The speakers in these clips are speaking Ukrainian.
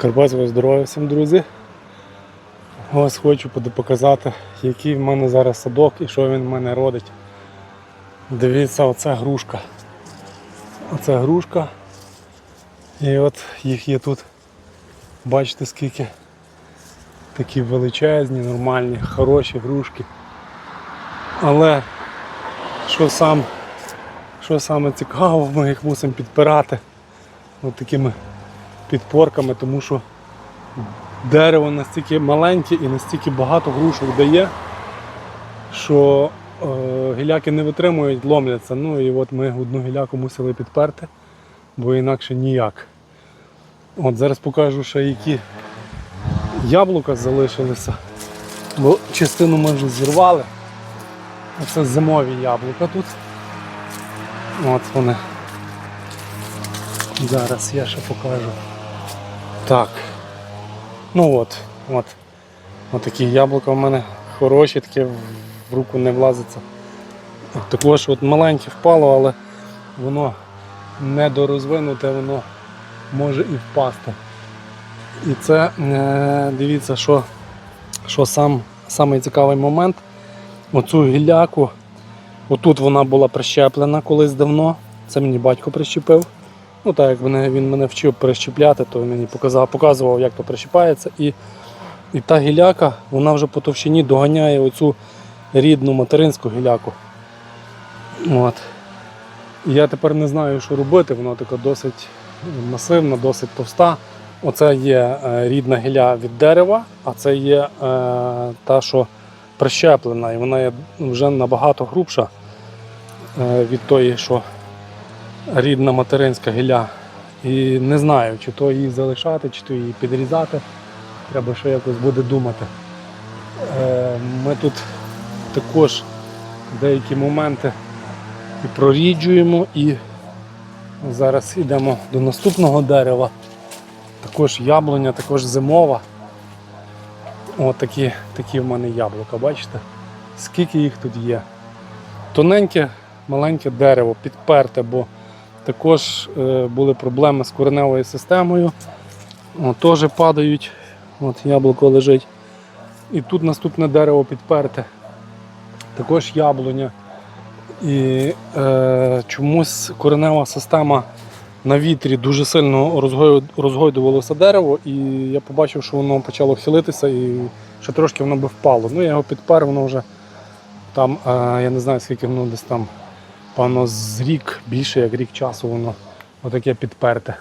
Карпатського здоров'я всім, друзі. Ось хочу показати, який в мене зараз садок і що він в мене родить. Дивіться, оце грушка. Оце грушка. І от їх є тут. Бачите скільки. Такі величезні, нормальні, хороші грушки. Але що сам, що саме цікаво, ми їх мусимо підпирати от такими підпорками, тому що дерево настільки маленьке і настільки багато грушок дає, що е, гіляки не витримують, ломляться. Ну і от ми одну гіляку мусили підперти, бо інакше ніяк. От зараз покажу ще які яблука залишилися. Бо частину ми вже зірвали. Оце зимові яблука тут. От вони. Зараз я ще покажу. Так. Ну от, от. От такі яблука в мене хороші, таке в- в руку не влазиться. Також от маленьке впало, але воно недорозвинуте, воно може і впасти. І це е, дивіться, що, що сам, самий цікавий момент. Оцю гіляку, отут вона була прищеплена колись давно. Це мені батько прищепив. Ну так як мене, він мене вчив прищепляти, то він мені показав, показував, як то прищепається. І, і та гіляка, вона вже по товщині доганяє оцю рідну материнську гіляку. От. І я тепер не знаю, що робити, вона така досить масивна, досить товста. Оце є е, рідна гілля від дерева, а це є е, та, що прищеплена, і вона є вже набагато грубша е, від тої, що рідна материнська гілля. І не знаю, чи то її залишати, чи то її підрізати. Треба ще якось буде думати. Е, Ми тут також деякі моменти і проріджуємо, і зараз йдемо до наступного дерева. Також яблуня, також зимова. От такі, такі в мене яблука, бачите? Скільки їх тут є. Тоненьке, маленьке дерево, підперте, бо також е, були проблеми з кореневою системою. Теж падають. От яблуко лежить. І тут наступне дерево підперте. Також яблуня. І е, чомусь коренева система на вітрі дуже сильно розгой- розгойдувалося дерево, і я побачив, що воно почало хилитися і ще трошки воно би впало. Ну, я його підпер, воно вже там, е, я не знаю, скільки воно десь там, певно, з рік, більше як рік часу воно отаке підперте.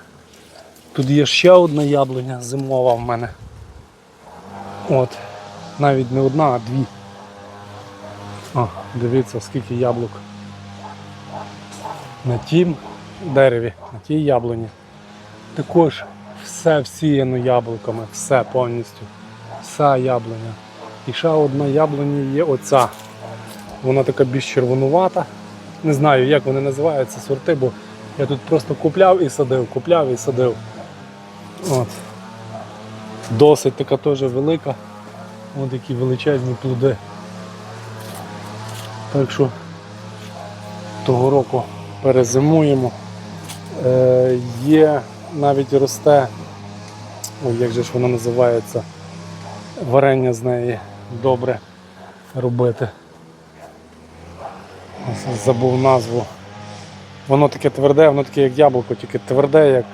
Тут є ще одна яблуня зимова в мене. От. Навіть не одна, а дві. О, дивіться, скільки яблук. На тім дереві, на тій яблуні. Також все всіяно яблуками, все повністю. Вся яблуня. І ще одна яблуня є оця. Вона така більш червонувата. Не знаю, як вони називаються сорти, бо я тут просто купляв і садив, купляв і садив. От. Досить така теж велика. Ось такі величезні плоди. Так що того року перезимуємо. Е, є навіть росте, ой, як же ж воно називається, варення з неї добре робити. Забув назву. Воно таке тверде, воно таке як яблуко, тільки тверде, як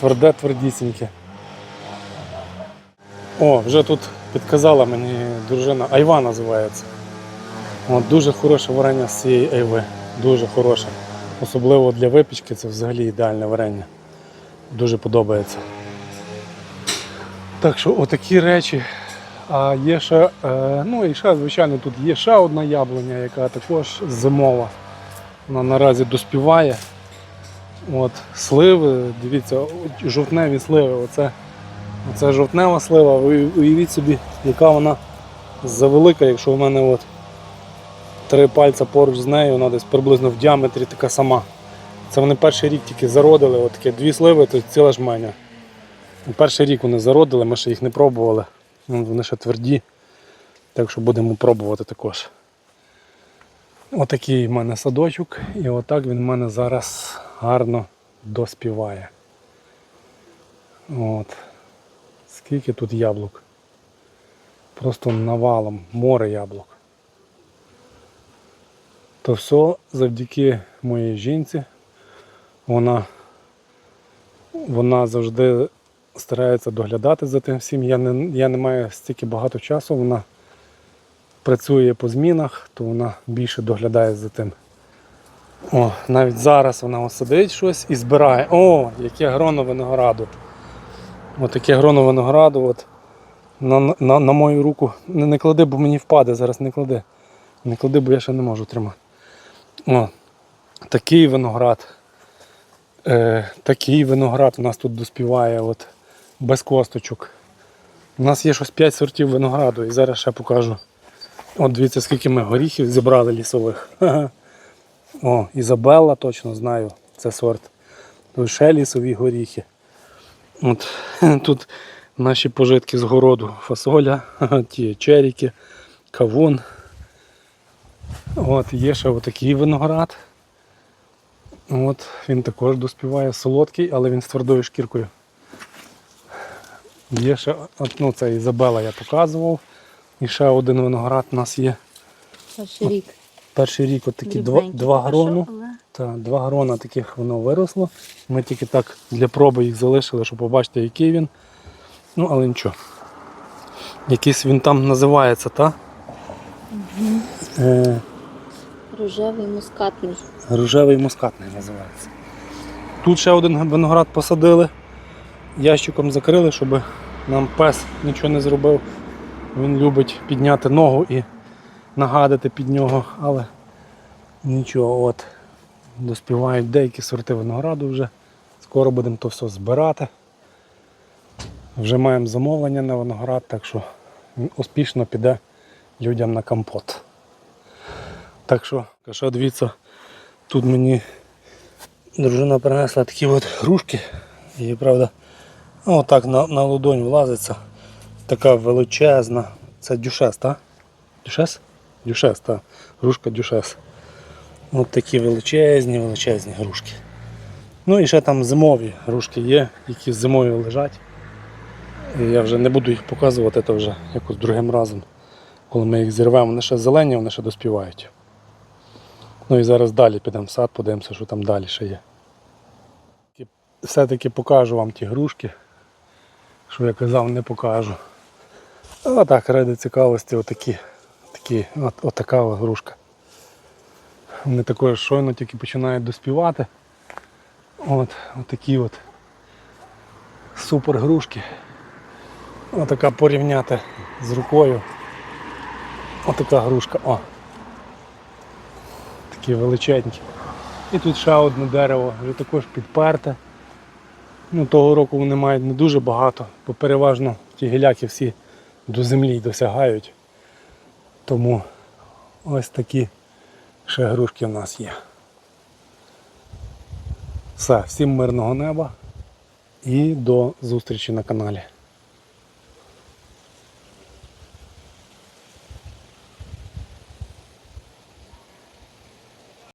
тверде, твердісіньке. О, вже тут підказала мені дружина, айва називається. От, дуже хороше варення з цієї айви. Дуже хороше. Особливо для випічки це взагалі ідеальне варення. Дуже подобається. Так що отакі речі. А є ще, е, ну і ще, звичайно, тут є ще одна яблуня, яка також зимова. Вона наразі доспіває. От, сливи, дивіться, жовтневі сливи. Оце, оце жовтнева слива. Ви уявіть собі, яка вона завелика, якщо в мене от три пальця поруч з нею, вона десь приблизно в діаметрі така сама. Це вони перший рік тільки зародили, от таке дві сливи, то ціла жменя. Перший рік вони зародили, ми ще їх не пробували. Ну, Вони ще тверді. Так що будемо пробувати також. Отакий в мене садочок, і отак він в мене зараз гарно доспіває. От. Скільки тут яблук. Просто навалом, море яблук. То все завдяки моїй жінці. Вона, вона завжди старається доглядати за тим всім. Я не, я не маю стільки багато часу. Вона працює по змінах, то вона більше доглядає за тим. О, навіть зараз вона ось сидить щось і збирає. О, яке гроно винограду. Ось таке гроно винограду. От, на, на, на мою руку. Не, не клади, бо мені впаде зараз, не клади. Не клади, бо я ще не можу тримати. О, такий виноград. Е, такий виноград у нас тут доспіває от, без косточок. У нас є щось 5 сортів винограду і зараз ще покажу. От дивіться, скільки ми горіхів зібрали лісових. О, Ізабелла точно знаю, це сорт. Тут ще лісові горіхи. От, тут наші пожитки з городу. Фасоля, ті черіки, кавун. От, є ще отакий виноград. От, він також доспіває солодкий, але він з твердою шкіркою. Є ще, от, ну це Ізабела я показував. І ще один виноград у нас є. Перший рік. Перший рік от такі два, два грону. але Та, два грона таких воно виросло. Ми тільки так для проби їх залишили, щоб побачити, який він. Ну, але нічого. Якийсь він там називається, та? Е, Рожевий мускатний. рожевий мускатний називається. Тут ще один виноград посадили, ящиком закрили, щоб нам пес нічого не зробив. Він любить підняти ногу і нагадати під нього, але нічого, от доспівають деякі сорти винограду вже. Скоро будемо то все збирати. Вже маємо замовлення на виноград, так що він успішно піде людям на компот. Так що, що дивіться, тут мені дружина принесла такі от грушки. І правда, отак на, на ладонь влазиться. Така величезна. Це дюшес, так? Дюшес? Дюшес, так. Грушка дюшес. От такі величезні, величезні грушки. Ну і ще там зимові грушки є, які зимою лежать. І я вже не буду їх показувати, це вже якось другим разом. Коли ми їх зірвемо, вони ще зелені, вони ще доспівають. Ну і зараз далі підемо в сад, подивимося, що там далі ще є. Все-таки покажу вам ті грушки, що я казав, не покажу. А так, ради цікавості, отакі, такі, от, отака от грушка. Вони також щойно тільки починають доспівати. От, от такі от супер грушки. Отака порівняти з рукою. Отака грушка. О. Такі величенькі. І тут ще одне дерево, вже також підперте. Ну, того року вони мають не дуже багато, бо переважно ті гіляки всі до землі досягають. Тому ось такі ще грушки в нас є. Все, всім мирного неба і до зустрічі на каналі.